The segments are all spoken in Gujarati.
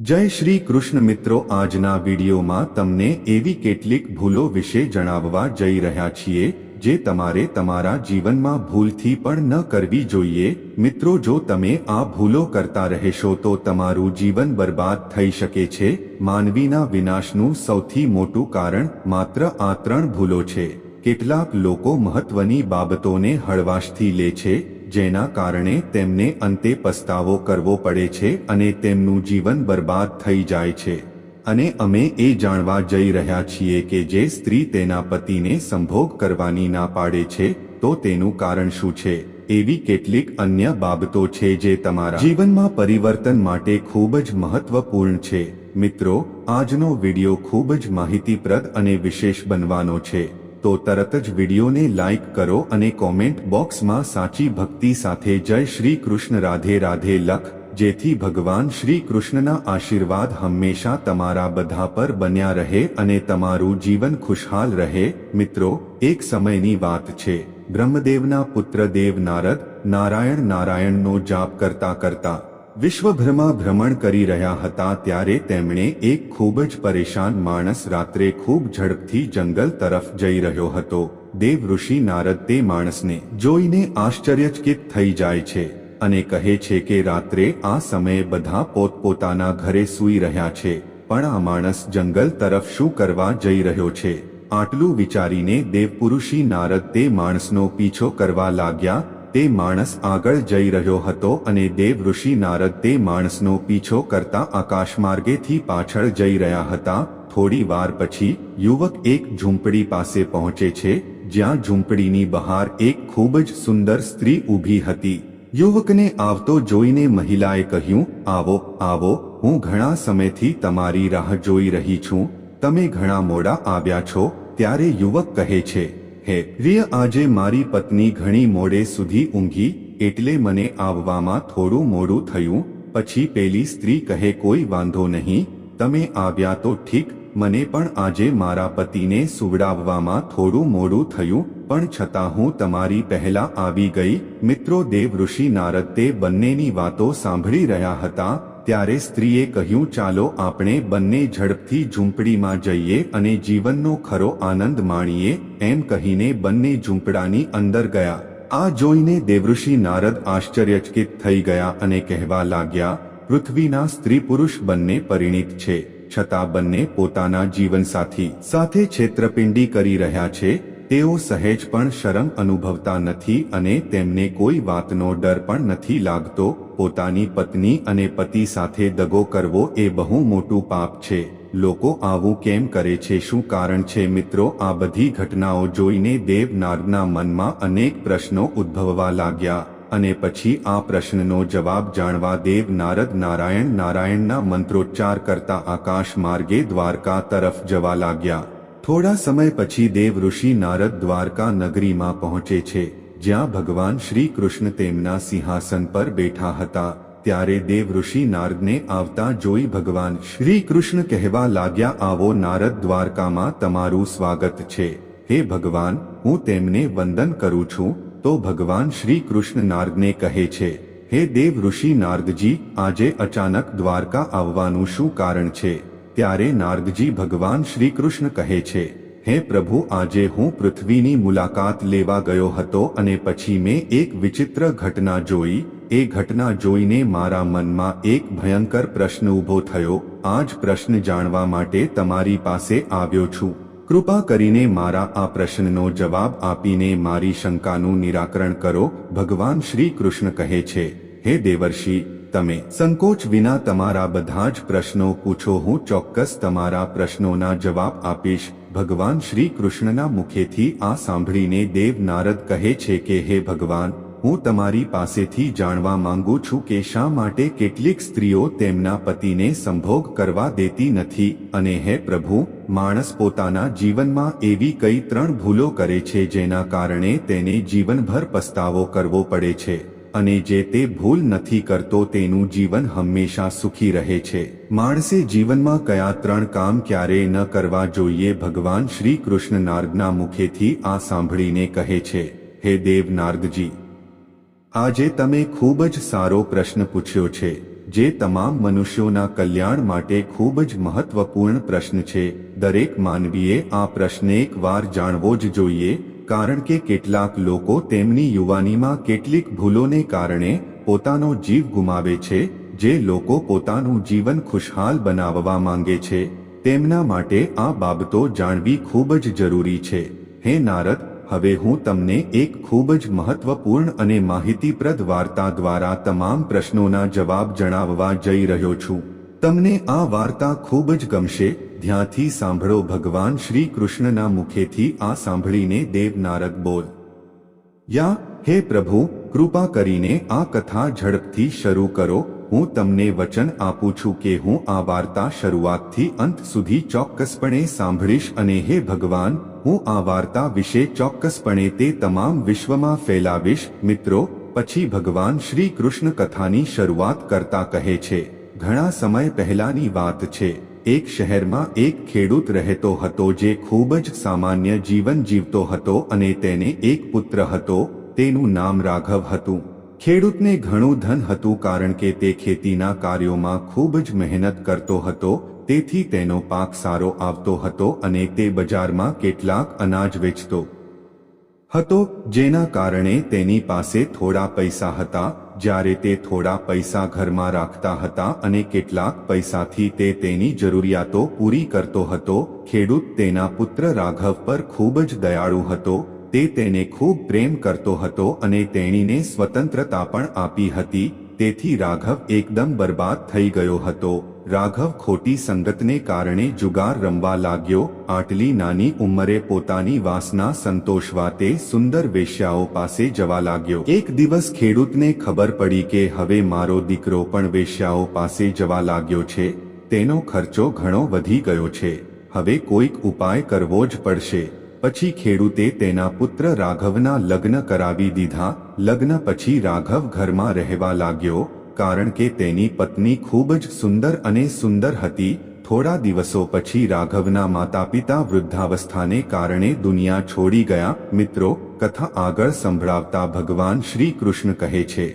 જય શ્રી કૃષ્ણ મિત્રો, આજના વિડીયોમાં તમને એવી કેટલીક ભૂલો વિશે જણાવવા જઈ રહ્યા છીએ, જે તમારે તમારા જીવનમાં ભૂલથી પણ ન કરવી જોઈએ. મિત્રો, જો તમે આ ભૂલો કરતા રહેશો તો તમારું જીવન બરબાદ થઈ શકે છે. માનવીના વિનાશનું સૌથી મોટું કારણ માત્ર આ ત્રણ ભૂલો છે. કેટલાક લોકો મહત્વની બાબતોને હળવાશથી લે છે જેના કારણે તેમને અંતે પસ્તાવો કરવો પડે છે અને તેમનું જીવન બરબાદ થઈ જાય છે. અને અમે એ જાણવા જઈ રહ્યા છીએ કે જે સ્ત્રી તેના પતિને સંભોગ કરવાની ના પાડે છે, તો તેનું કારણ શું છે? એવી કેટલીક અન્ય બાબતો છે જે તમારા જીવનમાં પરિવર્તન માટે ખૂબ જ મહત્વપૂર્ણ છે. મિત્રો, આજનો વિડિયો ખૂબ જ માહિતીપ્રદ અને વિશેષ બનવાનો છે. તો તરત જ વિડીયોને લાઇક કરો અને કોમેન્ટ બોક્સમાં સાચી ભક્તિ સાથે જય શ્રી કૃષ્ણ, રાધે રાધે લખ, જેથી ભગવાન શ્રી કૃષ્ણના આશીર્વાદ હંમેશા તમારા બધા પર બન્યા રહે અને તમારું જીવન ખુશહાલ રહે. મિત્રો, એક સમયની વાત છે. બ્રહ્મદેવના પુત્ર દેવ નારદ, નારાયણ નારાયણનો જાપ કરતા કરતા વિશ્વભરમાં ભ્રમણ કરી રહ્યા હતા ત્યારે તેમણે એક ખૂબ જ પરેશાન માણસ રાત્રે ખૂબ ઝડપથી જંગલ તરફ જઈ રહ્યો હતો. દેવ ઋષિ નારદ તે માણસને જોઈને આશ્ચર્યચકિત થઈ જાય છે અને કહે છે કે રાત્રે આ સમયે બધા પોતપોતાના ઘરે સૂઈ રહ્યા છે, પણ આ માણસ જંગલ તરફ શું કરવા જઈ રહ્યો છે? આટલું વિચારીને દેવપુરુષી નારદ તે માણસનો પીછો કરવા લાગ્યા તે માણસ આગળ જઈ રહ્યો હતો અને દેવ ઋષિ નારદ તે માણસનો પીછો કરતા આકાશ માર્ગેથી પાછળ જઈ રહ્યા હતા. થોડી વાર પછી યુવક એક ઝૂંપડી પાસે પહોંચે છે, જ્યાં ઝૂંપડીની બહાર એક ખૂબ જ સુંદર સ્ત્રી ઊભી હતી. યુવકને આવતો જોઈને મહિલાએ કહ્યું, આવો આવો, હું ઘણા સમયથી તમારી રાહ જોઈ રહી છું. તમે ઘણા મોડા આવ્યા છો, ત્યારે યુવક કહે છે હે રિય આજે મારી પત્ની ઘણી મોડે સુધી ઊંઘી, એટલે મને આવવામાં થોડું મોડું થયું, પછી પેલી સ્ત્રી કહે, કોઈ વાંધો નહીં, તમે આવ્યા તો ઠીક, મને પણ આજે મારા પતિને સુવડાવવામાં થોડું મોડું થયું, પણ છતાં હું તમારી પહેલા આવી ગઈ. મિત્રો દેવ ઋષિ નારદ તે બંનેની વાતો સાંભળી રહ્યા હતા ત્યારે સ્ત્રીએ કહ્યું, ચાલો આપણે બંને ઝડપથી ઝૂંપડીમાં જઈએ અને જીવનનો ખરો આનંદ માણીએ, એમ કહીને બંને ઝૂંપડાની અંદર ગયા. આ જોઈને દેવઋષિ નારદ આશ્ચર્યચકિત થઈ ગયા અને કહેવા લાગ્યા, પૃથ્વીના સ્ત્રી પુરુષ બંને પરિણીત છે, છતાં બંને પોતાના જીવનસાથી સાથે છેતરપિંડી કરી રહ્યા છે. તેઓ સહેજ પણ શરમ અનુભવતા નથી અને તેમને કોઈ વાતનો ડર પણ નથી લાગતો. પોતાની પત્ની અને પતિ સાથે દગો કરવો એ બહુ મોટું પાપ છે. લોકો આવું કેમ કરે છે? શું કારણ છે? મિત્રો, આ બધી ઘટનાઓ જોઈને દેવ નારદના મનમાં અનેક પ્રશ્નો ઉદ્ભવવા લાગ્યા અને પછી આ પ્રશ્નનો જવાબ જાણવા દેવ નારદ નારાયણ નારાયણના મંત્રોચ્ચાર કરતા આકાશ માર્ગે દ્વારકા તરફ જવા લાગ્યા. થોડા સમય પછી દેવ ઋષિ નારદ દ્વારકા નગરીમાં પહોંચે છે. જ્યાં ભગવાન શ્રી કૃષ્ણ તેમના સિંહાસન પર બેઠા હતા, ત્યારે દેવ ઋષિ નારદને આવતા જોઈ ભગવાન શ્રી કૃષ્ણ કહેવા લાગ્યા, આવો નારદ દ્વારકામાં તમારું સ્વાગત છે. હે ભગવાન, હું તેમને વંદન કરું છું. તો ભગવાન શ્રી કૃષ્ણ નારદને કહે છે, હે દેવ ઋષિ નારદજી, આજે અચાનક દ્વારકા આવવાનું શું કારણ છે? ત્યારે નારદજી ભગવાન શ્રી કૃષ્ણ કહે છે હે પ્રભુ, આજે હું પૃથ્વીની મુલાકાત લેવા ગયો હતો અને પછી મેં એક વિચિત્ર ઘટના જોઈ. એ ઘટના જોઈને મારા મનમાં એક ભયંકર પ્રશ્ન ઊભો થયો. આ જ પ્રશ્ન જાણવા માટે તમારી પાસે આવ્યો છું. કૃપા કરીને મારા આ પ્રશ્નનો જવાબ આપીને મારી શંકાનું નિરાકરણ કરો. ભગવાન શ્રી કૃષ્ણ કહે છે, હે દેવર્ષિ, તમે સંકોચ વિના તમારા બધા જ પ્રશ્નો પૂછો. હું ચોક્કસ તમારા પ્રશ્નોના જવાબ આપીશ. ભગવાન શ્રી કૃષ્ણના મુખેથી આ સાંભળીને દેવ નારદ કહે છે કે, હે ભગવાન, હું તમારી પાસેથી જાણવા માંગુ છું કે શા માટે કેટલીક સ્ત્રીઓ તેમના પતિને સંભોગ કરવા દેતી નથી અને હે પ્રભુ, માણસ પોતાના જીવનમાં એવી કઈ ત્રણ ભૂલો કરે છે જેના કારણે તેને જીવનભર પસ્તાવો કરવો પડે છે. અને જે તે ભૂલ નથી કરતો તેનું જીવન હંમેશા સુખી રહે છે. માણસે જીવનમાં કયા ત્રણ કામ ક્યારેય ન કરવા જોઈએ ભગવાન શ્રી કૃષ્ણ નારદના મુખેથી આ સાંભળીને કહે છે, હે દેવ નારદજી, આજે તમે ખૂબ જ સારો પ્રશ્ન પૂછ્યો છે, જે તમામ મનુષ્યોના કલ્યાણ માટે ખૂબ જ મહત્વપૂર્ણ પ્રશ્ન છે. દરેક માનવીએ આ પ્રશ્ન એકવાર જાણવો જ જોઈએ કારણ કે કેટલાક લોકો તેમની યુવાનીમાં કેટલીક ભૂલોને કારણે પોતાનો જીવ ગુમાવે છે, જે લોકો પોતાનું જીવન ખુશહાલ બનાવવા માંગે છે. તેમના માટે આ બાબતો જાણવી ખૂબ જ જરૂરી છે. હે નારદ, હવે હું તમને એક ખૂબ જ મહત્વપૂર્ણ અને માહિતીપ્રદ વાર્તા દ્વારા તમામ પ્રશ્નોના જવાબ જણાવવા જઈ રહ્યો છું. તમને આ વાર્તા ખૂબ જ ગમશે ધ્યાનથી સાંભળો ભગવાન શ્રી કૃષ્ણના મુખેથી આ સાંભળીને દેવ નારદ બોલ. યા, હે પ્રભુ, કૃપા કરીને આ કથા ઝડપથી શરૂ કરો. હું તમને વચન આપું છું કે હું આ વાર્તા શરૂઆતથી અંત સુધી ચોક્કસપણે સાંભળીશ અને હે ભગવાન, હું આ વાર્તા વિશે ચોક્કસપણે તે તમામ વિશ્વમાં ફેલાવીશ. મિત્રો, પછી ભગવાન શ્રી કૃષ્ણ કથાની શરૂઆત કરતા કહે છે. ઘણા સમય પહેલાની વાત છે. એક શહેરમાં એક ખેડૂત રહેતો હતો જે ખૂબ જ સામાન્ય જીવન જીવતો હતો અને તેને એક પુત્ર હતો, તેનું નામ રાઘવ હતું. ખેડૂતને ઘણું ધન હતું કારણ કે તે ખેતીના કાર્યોમાં ખૂબ જ મહેનત કરતો હતો, તેથી તેનો પાક સારો આવતો હતો અને તે બજારમાં કેટલાક અનાજ વેચતો હતો, જેના કારણે તેની પાસે થોડા પૈસા હતા જ્યારે તે થોડા પૈસા ઘરમાં રાખતા હતા અને કેટલાક પૈસાથી તે તેની જરૂરિયાતો પૂરી કરતો હતો, ખેડૂત તેના પુત્ર રાઘવ પર ખૂબ જ દયાળુ હતો, તે તેને ખૂબ પ્રેમ કરતો હતો અને તેણીને સ્વતંત્રતા પણ આપી હતી, તેથી રાઘવ એકદમ બરબાદ થઈ ગયો હતો. રાઘવ ખોટી સંગતને કારણે જુગાર રમવા લાગ્યો. આટલી નાની ઉંમરે પોતાની વાસના સંતોષવા તે સુંદર વેશ્યાઓ પાસે જવા લાગ્યો. એક દિવસ ખેડૂતને ખબર પડી કે હવે મારો દીકરો પણ વેશ્યાઓ પાસે જવા લાગ્યો છે. તેનો ખર્ચો ઘણો વધી ગયો છે. હવે કોઈક ઉપાય કરવો જ પડશે. પછી ખેડૂતે તેના પુત્ર રાઘવના લગ્ન કરાવી દીધા. લગ્ન પછી રાઘવ ઘરમાં રહેવા લાગ્યો. કારણ કે તેની પત્ની ખૂબ જ સુંદર અને સુંદર હતી. થોડા દિવસો પછી રાઘવના માતા પિતા વૃદ્ધાવસ્થાને કારણે દુનિયા છોડી ગયા. મિત્રો, કથા આગળ સંભળાવતા ભગવાન શ્રી કૃષ્ણ કહે છે,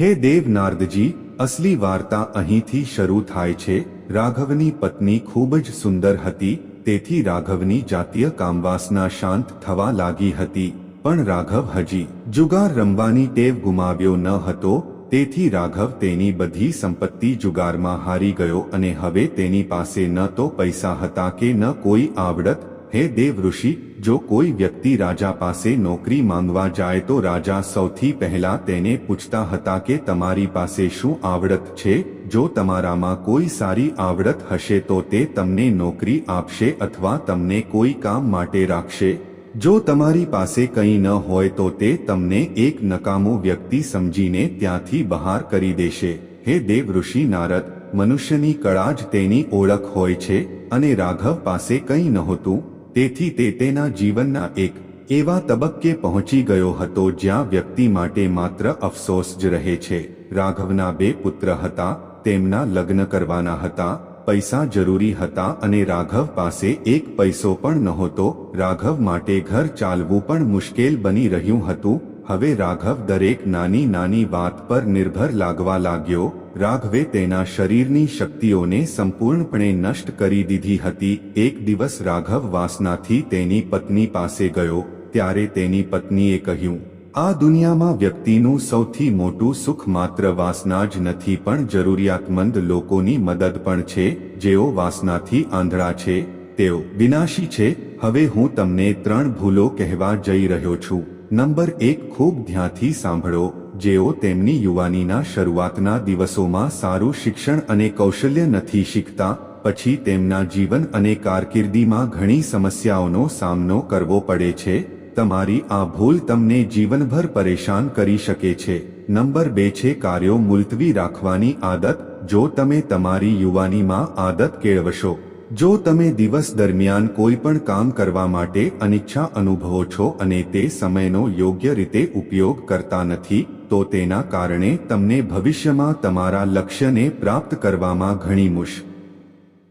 હે દેવ નારદજી, અસલી વાર્તા અહીંથી શરૂ થાય છે. રાઘવની પત્ની ખૂબ જ સુંદર હતી, તેથી રાઘવની જાતીય કામવાસના શાંત થવા લાગી હતી. પણ રાઘવ હજી જુગાર રમવાની ટેવ ગુમાવ્યો ન હતો. તેથી રાઘવ તેની બધી સંપત્તિ જુગારમાં હારી ગયો અને હવે તેની પાસે ન તો પૈસા હતા કે ન કોઈ આવડત. હે દેવ ઋષિ, જો કોઈ વ્યક્તિ રાજા પાસે નોકરી માંગવા જાય તો રાજા સૌથી પહેલા તેને પૂછતા હતા કે તમારી પાસે શું આવડત છે? જો તમારામાં કોઈ સારી આવડત હશે તો તે તમને નોકરી આપશે અથવા તમને કોઈ કામ માટે રાખશે? જો તમારી પાસે કંઈ ન હોય તો તે તમને એક નકામો વ્યક્તિ સમજીને ત્યાંથી બહાર કરી દેશે. હે દેવ ઋષિ નારદ, મનુષ્યની કળા જ તેની ઓળખ હોય છે અને રાઘવ પાસે કંઈ નહોતું, તેથી તે તેના જીવનના એક એવા તબક્કે પહોંચી ગયો હતો જ્યાં વ્યક્તિ માટે માત્ર અફસોસ જ રહે છે. રાઘવના બે પુત્ર હતા, તેમના લગ્ન કરવાના હતા પૈસા જરૂરી હતા અને રાઘવ પાસે એક પૈસો પણ નહોતો. રાઘવ માટે ઘર ચાલવું પણ મુશ્કેલ બની રહ્યું હતું. હવે રાઘવ દરેક નાની નાની વાત પર નિર્ભર લાગવા લાગ્યો. રાઘવે તેના શરીરની શક્તિઓને સંપૂર્ણપણે નષ્ટ કરી દીધી હતી. એક દિવસ રાઘવ વાસનાથી તેની પત્ની પાસે ગયો. ત્યારે તેની પત્નીએ કહ્યું આ દુનિયામાં વ્યક્તિનું સૌથી મોટું સુખ માત્ર વાસના જ નથી, પણ જરૂરિયાતમંદ લોકોની મદદ પણ છે. જેઓ વાસનાથી આંધળા છે, તેઓ વિનાશી છે. હવે હું તમને ત્રણ ભૂલો કહેવા જઈ રહ્યો છું. નંબર એક, ખૂબ ધ્યાનથી સાંભળો. જેઓ તેમની યુવાનીના શરૂઆતના દિવસોમાં સારું શિક્ષણ અને કૌશલ્ય નથી શીખતા, પછી તેમના જીવન અને કારકિર્દીમાં ઘણી સમસ્યાઓનો સામનો કરવો પડે છે. તમારી આ ભૂલ તમને જીવનભર પરેશાન કરી શકે છે. નંબર બે છે કાર્યો મુલતવી રાખવાની આદત. જો તમે તમારી યુવાનીમાં આદત કેળવશો, જો તમે દિવસ દરમિયાન કોઈ પણ કામ કરવા માટે અનિચ્છા અનુભવો છો અને તે સમયનો યોગ્ય રીતે ઉપયોગ કરતા નથી, તો તેના કારણે તમને ભવિષ્યમાં તમારા લક્ષ્યને પ્રાપ્ત કરવામાં ઘણી મુશ્કેલ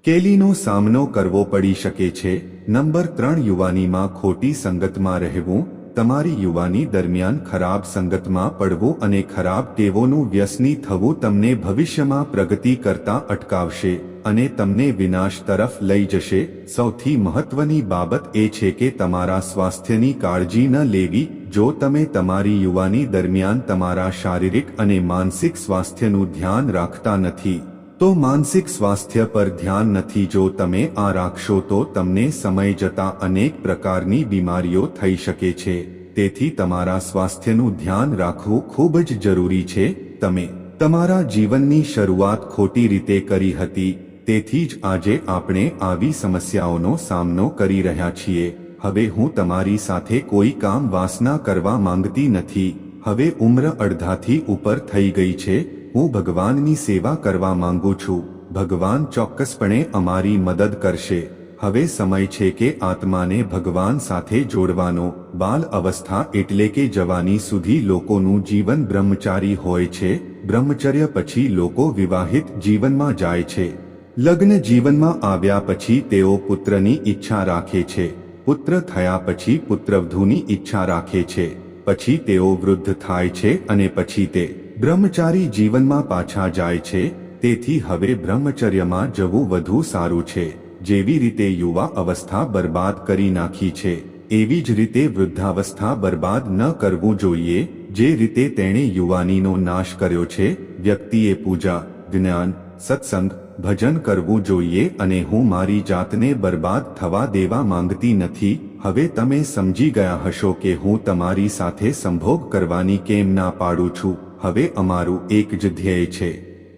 કેલીનો સામનો કરવો પડી શકે છે. નંબર ત્રણ યુવાનીમાં ખોટી સંગતમાં રહેવું, તમારી યુવાની દરમિયાન ખરાબ સંગતમાં પડવું અને ખરાબ ટેવોનું વ્યસની થવું તમને ભવિષ્યમાં પ્રગતિ કરતા અટકાવશે અને તમને વિનાશ તરફ લઈ જશે. સૌથી મહત્વની બાબત એ છે કે તમારા સ્વાસ્થ્યની કાળજી ન લેવી. જો તમે તમારી યુવાની દરમિયાન તમારા શારીરિક અને માનસિક સ્વાસ્થ્યનું ધ્યાન રાખતા નથી તો માનસિક સ્વાસ્થ્ય પર ધ્યાન નથી. જો તમે આ રાખશો તો તમને સમય જતા અનેક પ્રકારની બીમારીઓ થઈ શકે છે. તેથી તમારા સ્વાસ્થ્યનું ધ્યાન રાખવું ખૂબ જ જરૂરી છે. તમે તમારા જીવનની શરૂઆત ખોટી રીતે કરી હતી. તેથી જ આજે આપણે આવી સમસ્યાઓનો સામનો કરી રહ્યા છીએ. હવે હું તમારી સાથે કોઈ કામ વાસના કરવા માંગતી નથી. હવે ઉમ્ર અડધાથી ઉપર થઈ ગઈ છે. હું ભગવાનની સેવા કરવા માંગુ છું. ભગવાન ચોક્કસપણે અમારી મદદ કરશે. હવે સમય છે કે આત્માને ભગવાન સાથે જોડવાનો. બાલ અવસ્થા એટલે કે જવાની સુધી લોકોનું જીવન બ્રહ્મચારી હોય છે. બ્રહ્મચર્ય પછી લોકો વિવાહિત જીવનમાં જાય છે. લગ્ન જીવનમાં આવ્યા પછી તેઓ પુત્રની ઈચ્છા રાખે છે. પુત્ર થયા પછી પુત્રવધુની ઈચ્છા રાખે છે. પછી તેઓ વૃદ્ધ થાય છે અને પછી તે બ્રહ્મચારી જીવનમાં પાછા જાય છે, તેથી હવે બ્રહ્મચર્યમાં જવું વધુ સારું છે, જેવી રીતે યુવા અવસ્થા બરબાદ કરી નાખી છે, એવી જ રીતે વૃદ્ધાવસ્થા બરબાદ ન કરવું જોઈએ, જે રીતે તેણે યુવાનીનો નાશ કર્યો છે, વ્યક્તિએ પૂજા, જ્ઞાન, સત્સંગ, ભજન કરવું જોઈએ અને હું મારી જાતને બરબાદ થવા દેવા માંગતી નથી, હવે તમે સમજી ગયા હશો કે હું તમારી સાથે સંભોગ કરવાની કેમ ના પાડું છું. હવે અમારું એક જ ધ્યેય છે.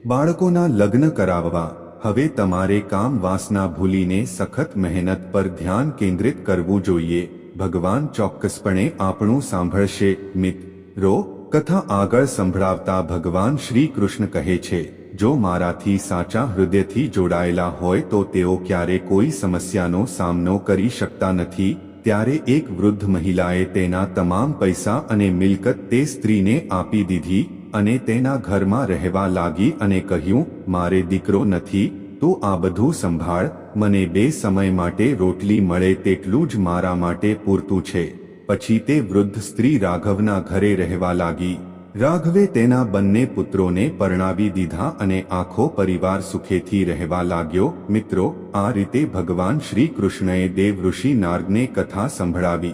બાળકોના લગ્ન કરાવવા. હવે તમારે કામ વાસના ભૂલીને સખત મહેનત પર ધ્યાન કેન્દ્રિત કરવું જોઈએ. ભગવાન ચોક્કસપણે આપણું સાંભળશે. મિત્રો કથા આગળ સંભળાવતા ભગવાન શ્રી કૃષ્ણ કહે છે, જો મારાથી સાચા હૃદયથી જોડાયેલા હોય તો તેઓ ક્યારે કોઈ સમસ્યાનો સામનો કરી શકતા નથી. ત્યારે એક વૃદ્ધ મહિલાએ તેના તમામ પૈસા અને મિલકત તે સ્ત્રીને આપી દીધી અને તેના ઘરમાં રહેવા લાગી અને કહ્યું, મારે દીકરો નથી, તો આ બધું સંભાળ, મને બે સમય માટે રોટલી મળે તેટલું જ મારા માટે પૂરતું છે. પછી તે વૃદ્ધ સ્ત્રી રાઘવના ઘરે રહેવા લાગી. રાઘવે તેના બંને પુત્રોને પરણાવી દીધા અને આખો પરિવાર સુખેથી રહેવા લાગ્યો. મિત્રો, આ રીતે ભગવાન શ્રી કૃષ્ણએ દેવ ઋષિ નાર્ગને કથા સંભળાવી.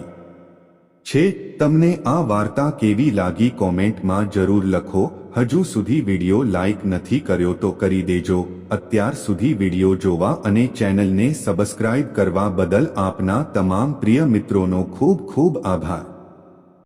છે, તમને આ વાર્તા કેવી લાગી કોમેન્ટમાં જરૂર લખો. હજુ સુધી વિડિયો લાઇક નથી કર્યો તો કરી દેજો. અત્યાર સુધી વિડિયો જોવા અને ચેનલને સબસ્ક્રાઇબ કરવા બદલ આપના તમામ પ્રિય મિત્રોનો ખૂબ ખૂબ આભાર.